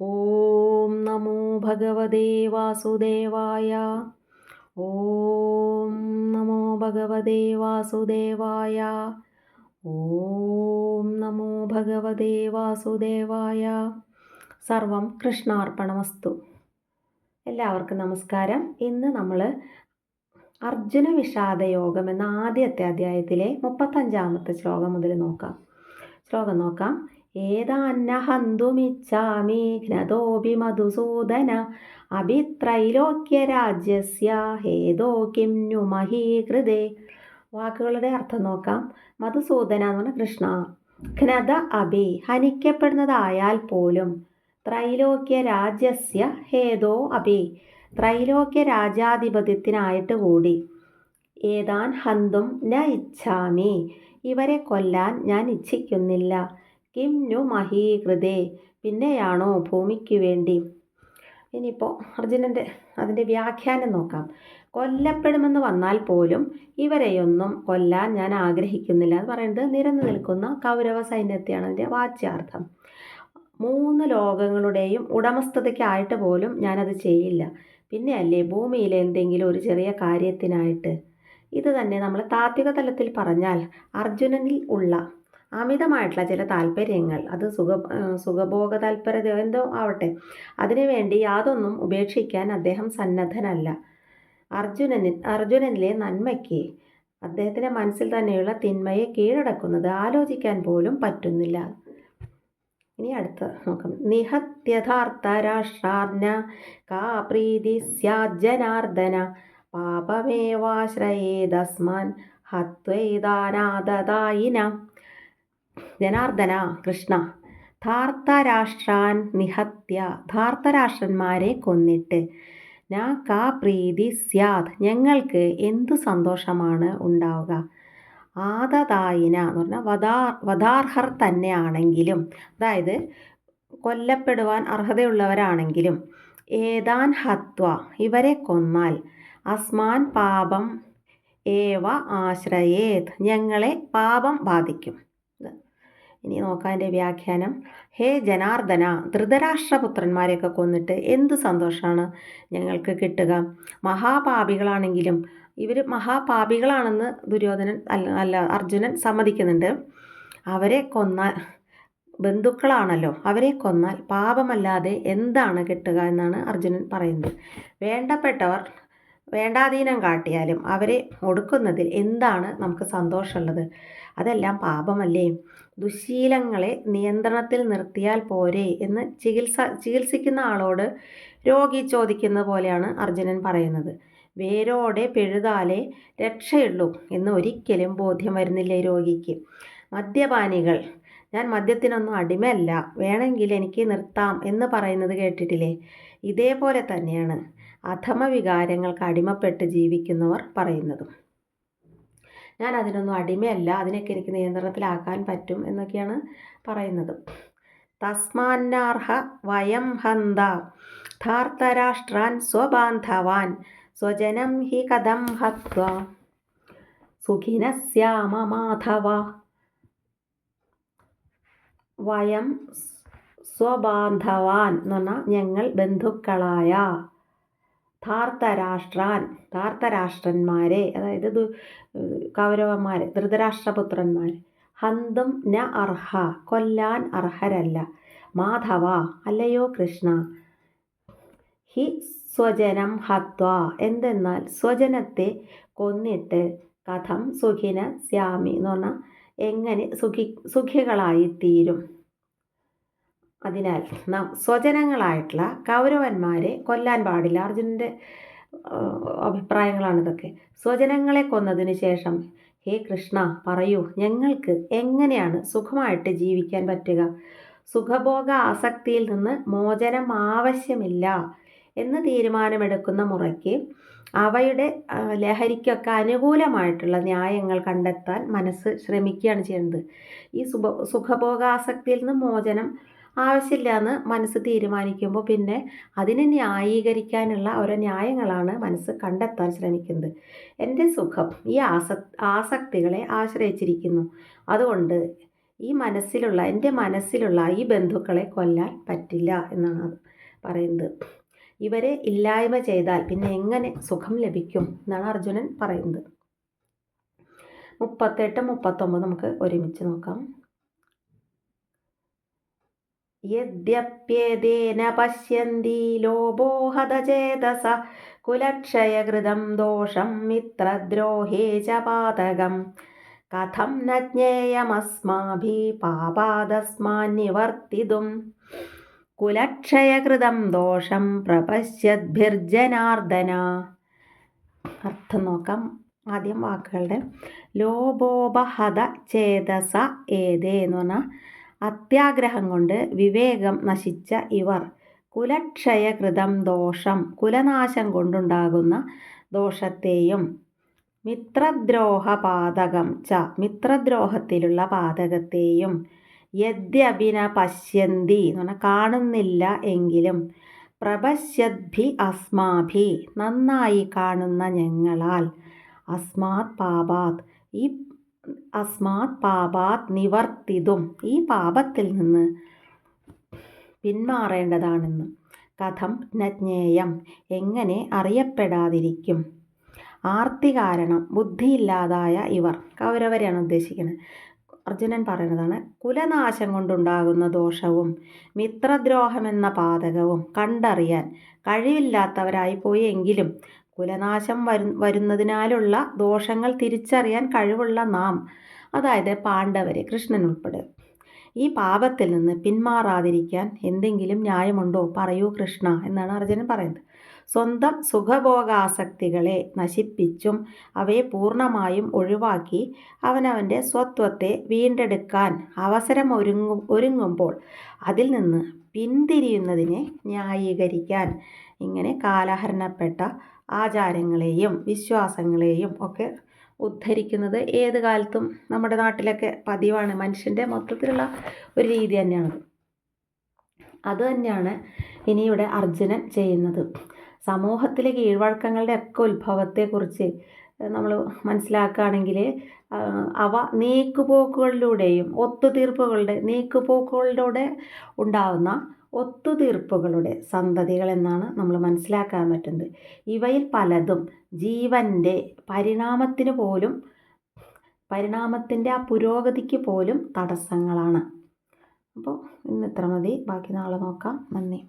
ഓം നമോ ഭഗവതേ വാസുദേവായ. ഓം നമോ ഭഗവതേ വാസുദേവായ. ഓം നമോ ഭഗവതേ വാസുദേവായ. സർവം കൃഷ്ണാർപ്പണമസ്തു. എല്ലാവർക്കും നമസ്കാരം. ഇന്ന് നമ്മൾ അർജുന വിഷാദ യോഗം എന്ന ആദ്യത്തെ അധ്യായത്തിലെ മുപ്പത്തഞ്ചാമത്തെ ശ്ലോകം മുതൽ നോക്കാം. ശ്ലോകം നോക്കാം. ഏതാന്നഹന്തുമിച്ഛാമി ഘ്നതോപി മധുസൂദന അഭിത്രൈലോക്യരാജ്യസ്യ ഹേതോ കിം നു മഹീകൃതേ. വാക്കുകളുടെ അർത്ഥം നോക്കാം. മധുസൂദന എന്ന് പറഞ്ഞാൽ കൃഷ്ണ. ഘ്നത അഭി ഹനിക്കപ്പെടുന്നതായാൽ പോലും ത്രൈലോക്യ രാജ്യസ്യ ഹേതോ അഭി ത്രൈലോക്യ രാജാധിപത്യത്തിനായിട്ട് കൂടി. ഏതാൻ ഹന്തും ന ഇച്ഛാമി. ഇവരെ കൊല്ലാൻ ഞാൻ ഇച്ഛിക്കുന്നില്ല. കിം നു മഹീകൃതേ പിന്നെയാണോ ഭൂമിക്ക് വേണ്ടി? ഇനിയിപ്പോൾ അർജുനന്റെ അതിന്റെ വ്യാഖ്യാനം നോക്കാം. കൊല്ലപ്പെടുമെന്ന് വന്നാൽ പോലും ഇവരെയൊന്നും കൊല്ലാൻ ഞാൻ ആഗ്രഹിക്കുന്നില്ല. എന്ന് പറയുന്നത് നിരന്നു നിൽക്കുന്ന കൗരവ സൈന്യത്തെയാണ് അതിന്റെ വാച്യാർത്ഥം. മൂന്ന് ലോകങ്ങളുടെയും ഉടമസ്ഥതയ്ക്കായിട്ട് പോലും ഞാനത് ചെയ്യില്ല. പിന്നെ അല്ലേ ഭൂമിയിലെ എന്തെങ്കിലും ഒരു ചെറിയ കാര്യത്തിനായിട്ട്? ഇത് തന്നെ നമ്മൾ താത്വിക തലത്തിൽ പറഞ്ഞാൽ അർജുനനിൽ ഉള്ള അമിതമായിട്ടുള്ള ചില താല്പര്യങ്ങൾ അത് സുഖ സുഖഭോഗ താല്പര്യത എന്തോ ആവട്ടെ അതിനുവേണ്ടി യാതൊന്നും ഉപേക്ഷിക്കാൻ അദ്ദേഹം സന്നദ്ധനല്ല. അർജുനന് അർജുനനിലെ നന്മയ്ക്ക് അദ്ദേഹത്തിന്റെ മനസ്സിൽ തന്നെയുള്ള തിന്മയെ കീഴടക്കുന്നത് ആലോചിക്കാൻ പോലും പറ്റുന്നില്ല. ഇനി അടുത്ത നോക്കാം. നിഹത്യഥാർത്ഥ രാഷ്ട്രാർന കാ പ്രീതി സ്യാജനാർദ്ദന പാപമേവാശ്രയേതസ്മാൻ ഹത്വൈതാനാദായിന ജനാർദ്ദന കൃഷ്ണ. ധാർത്തരാഷ്ട്രാൻ നിഹത്യ. ധാർത്തരാഷ്ട്രന്മാരെ കൊന്നിട്ട്. നാ കാ പ്രീതി സ്യാദ്. ഞങ്ങൾക്ക് എന്തു സന്തോഷമാണ് ഉണ്ടാവുക. ആദതായിന എന്ന് പറഞ്ഞാൽ വധാർ വധാർഹർ തന്നെയാണെങ്കിലും അതായത് കൊല്ലപ്പെടുവാൻ അർഹതയുള്ളവരാണെങ്കിലും ഏതാൻ ഹത്വ ഇവരെ കൊന്നാൽ. അസ്മാൻ പാപം ഏവ ആശ്രയേത്. ഞങ്ങളെ പാപം ബാധിക്കും. ഇനി നോക്കാം എന്റെ വ്യാഖ്യാനം. ഹേ ജനാർദ്ദന ധൃതരാഷ്ട്രപുത്രന്മാരെയൊക്കെ കൊന്നിട്ട് എന്ത് സന്തോഷമാണ് ഞങ്ങൾക്ക് കിട്ടുക. മഹാപാപികളാണെങ്കിലും ഇവർ മഹാപാപികളാണെന്ന് ദുര്യോധനൻ അല്ല അല്ല അർജുനൻ സമ്മതിക്കുന്നുണ്ട്. അവരെ കൊന്നാൽ ബന്ധുക്കളാണല്ലോ അവരെ കൊന്നാൽ പാപമല്ലാതെ എന്താണ് കിട്ടുക എന്നാണ് അർജുനൻ പറയുന്നത്. വേണ്ടപ്പെട്ടവർ വേണ്ടാധീനം കാട്ടിയാലും അവരെ ഒടുക്കുന്നതിൽ എന്താണ് നമുക്ക് സന്തോഷമുള്ളത്? അതെല്ലാം പാപമല്ലേ? ദുശീലങ്ങളെ നിയന്ത്രണത്തിൽ നിർത്തിയാൽ പോരെ എന്ന് ചികിത്സ ചികിത്സിക്കുന്ന ആളോട് രോഗി ചോദിക്കുന്ന പോലെയാണ് അർജുനൻ പറയുന്നത്. വേരോടെ പെഴുതാലേ രക്ഷയുള്ളൂ എന്ന് ഒരിക്കലും ബോധ്യം വരുന്നില്ല രോഗിക്ക്? മദ്യപാനികൾ. ഞാൻ മദ്യത്തിനൊന്നും അടിമയല്ല. വേണമെങ്കിൽ എനിക്ക് നിർത്താം എന്ന് പറയുന്നത് കേട്ടിട്ടില്ലേ? ഇതേപോലെ തന്നെയാണ്. അധമ വികാരങ്ങൾക്ക് അടിമപ്പെട്ട് ജീവിക്കുന്നവർ പറയുന്നതും. ഞാൻ അതിനൊന്നും അടിമയല്ല അതിനൊക്കെ എനിക്ക് നിയന്ത്രണത്തിലാക്കാൻ പറ്റും എന്നൊക്കെയാണ് പറയുന്നത്. തസ്മാന്നാർഹ വയം ഹന്ത ധാർത്തരാഷ്ട്രാൻ സ്വബാന്ധവാൻ സ്വജനം ഹി കഥം ഹത്വ സുഖിനസ്യാമ മാധവ. വയം സ്വബാന്ധവാൻ എന്ന് പറഞ്ഞാൽ ഞങ്ങൾ ബന്ധുക്കളായ ധാർത്തരാഷ്ട്രാൻ ധാർത്തരാഷ്ട്രന്മാരെ അതായത് കൗരവന്മാരെ ധൃതരാഷ്ട്രപുത്രന്മാർ ഹന്തും ന അർഹ കൊല്ലാൻ അർഹരല്ല. മാധവ അല്ലയോ കൃഷ്ണ. ഹി സ്വജനം ഹത്വ എന്തെന്നാൽ സ്വജനത്തെ കൊന്നിട്ട് കഥം സുഖിന സ്യാമി എന്ന് പറഞ്ഞാൽ എങ്ങനെ സുഖി സുഖികളായിത്തീരും. അതിനാൽ നാം സ്വജനങ്ങളായിട്ടുള്ള കൗരവന്മാരെ കൊല്ലാൻ പാടില്ല. അർജുനന്റെ അഭിപ്രായങ്ങളാണ് ഇതൊക്കെ. സ്വജനങ്ങളെ കൊന്നതിന് ശേഷം ഹേ കൃഷ്ണ പറയൂ ഞങ്ങൾക്ക് എങ്ങനെയാണ് സുഖമായിട്ട് ജീവിക്കാൻ പറ്റുക? സുഖഭോഗ ആസക്തിയിൽ നിന്ന് മോചനം ആവശ്യമില്ല എന്ന് തീരുമാനമെടുക്കുന്ന മുറയ്ക്ക് അവയുടെ ലഹരിക്കൊക്കെ അനുകൂലമായിട്ടുള്ള ന്യായങ്ങൾ കണ്ടെത്താൻ മനസ്സ് ശ്രമിക്കുകയാണ് ചെയ്യുന്നത്. ഈ സുഖ സുഖഭോഗാസക്തിയിൽ നിന്ന് മോചനം ആവശ്യമില്ല എന്ന് മനസ്സ് തീരുമാനിക്കുമ്പോൾ പിന്നെ അതിനെ ന്യായീകരിക്കാനുള്ള ഓരോ ന്യായങ്ങളാണ് മനസ്സ് കണ്ടെത്താൻ ശ്രമിക്കുന്നത്. എന്റെ സുഖം ഈ ആസ ആസക്തികളെ ആശ്രയിച്ചിരിക്കുന്നു. അതുകൊണ്ട് ഈ മനസ്സിലുള്ള എന്റെ മനസ്സിലുള്ള ഈ ബന്ധുക്കളെ കൊല്ലാൻ പറ്റില്ല എന്നാണ് പറയുന്നത്. ഇവരെ ഇല്ലായ്മ ചെയ്താൽ പിന്നെ എങ്ങനെ സുഖം ലഭിക്കും എന്നാണ് അർജുനൻ പറയുന്നത്. മുപ്പത്തെട്ട് മുപ്പത്തൊമ്പത് നമുക്ക് ഒരുമിച്ച് നോക്കാം. യദ്യപ്യേതേന പശ്യന്തി ലോഭോഹതചേതസ കുലക്ഷയകൃതം ദോഷം മിത്രദ്രോഹേ ച പാതകം. കഥം ന ജ്ഞേയമസ്മാഭി പാപാദസ്മാന്നിവർത്തിതും. കുലക്ഷയകൃതം ദോഷം പ്രപശ്യദ്ഭിർജനാർദ്ദന. അർത്ഥം നോക്കാം. ആദ്യം വാക്കുകളുടെ. ലോപോപഹത ചേതസ ഏതേ എന്ന് പറഞ്ഞാൽ അത്യാഗ്രഹം കൊണ്ട് വിവേകം നശിച്ച ഇവർ. കുലക്ഷയകൃതം ദോഷം കുലനാശം കൊണ്ടുണ്ടാകുന്ന ദോഷത്തെയും മിത്രദ്രോഹ പാതകം ച മിത്രദ്രോഹത്തിലുള്ള പാതകത്തെയും യദ്യഭിന പശ്യന്തി എന്ന് പറഞ്ഞാൽ കാണുന്നില്ല എങ്കിലും പ്രപശ്യദ്ഭി അസ്മാഭി നന്നായി കാണുന്ന ഞങ്ങളാൽ. അസ്മാത് പാപാത്. ഈ അസ്മാത് പാപാത് നിവർത്തിതും. ഈ പാപത്തിൽ നിന്ന് പിന്മാറേണ്ടതാണെന്ന്. കഥം നജ്ഞേയം. എങ്ങനെ അറിയപ്പെടാതിരിക്കും? ആർത്തി കാരണം ബുദ്ധിയില്ലാതായ ഇവർ. കൗരവരെയാണ് ഉദ്ദേശിക്കുന്നത്. അർജുനൻ പറയുന്നതാണ് കുലനാശം കൊണ്ടുണ്ടാകുന്ന ദോഷവും മിത്രദ്രോഹമെന്ന പാതകവും കണ്ടറിയാൻ കഴിവില്ലാത്തവരായി പോയി എങ്കിലും കുലനാശം വരു വരുന്നതിനാലുള്ള ദോഷങ്ങൾ തിരിച്ചറിയാൻ കഴിവുള്ള നാം അതായത് പാണ്ഡവരെ കൃഷ്ണൻ ഉൾപ്പെടെ. ഈ പാപത്തിൽ നിന്ന് പിന്മാറാതിരിക്കാൻ എന്തെങ്കിലും ന്യായമുണ്ടോ? പറയൂ കൃഷ്ണ എന്നാണ് അർജുനൻ പറയുന്നത്. സ്വന്തം സുഖഭോഗാസക്തികളെ നശിപ്പിച്ചും അവയെ പൂർണമായും ഒഴിവാക്കി അവനവന്റെ സ്വത്വത്തെ വീണ്ടെടുക്കാൻ അവസരം ഒരുങ്ങും ഒരുങ്ങുമ്പോൾ അതിൽ നിന്ന് പിന്തിരിയുന്നതിനെ ന്യായീകരിക്കാൻ ഇങ്ങനെ കാലഹരണപ്പെട്ട ആചാരങ്ങളെയും വിശ്വാസങ്ങളെയും ഒക്കെ ഉദ്ധരിക്കുന്നത് ഏത് കാലത്തും നമ്മുടെ നാട്ടിലൊക്കെ പതിവാണ്. മനുഷ്യന്റെ മൊത്തത്തിലുള്ള ഒരു രീതി തന്നെയാണത് അത്. തന്നെയാണ് ഇനിയുടെ അർജുനൻ ചെയ്യുന്നത്. സമൂഹത്തിലെ കീഴ്വഴക്കങ്ങളുടെ ഒക്കെ ഉത്ഭവത്തെക്കുറിച്ച് നമ്മൾ മനസ്സിലാക്കുകയാണെങ്കിൽ അവ നീക്കുപോക്കുകളിലൂടെയും ഒത്തുതീർപ്പുകളുടെ നീക്കുപോക്കുകളിലൂടെ ഉണ്ടാവുന്ന ഒത്തുതീർപ്പുകളുടെ സന്തതികൾ എന്നാണ് നമ്മൾ മനസ്സിലാക്കാൻ പറ്റുന്നത്. ഇവയിൽ പലതും ജീവന്റെ പരിണാമത്തിന് പോലും പരിണാമത്തിന്റെ ആ പുരോഗതിക്ക് പോലും തടസ്സങ്ങളാണ്. അപ്പോൾ ഇന്ന് ഇത്ര മതി. ബാക്കി നാളെ നോക്കാം. നന്ദി.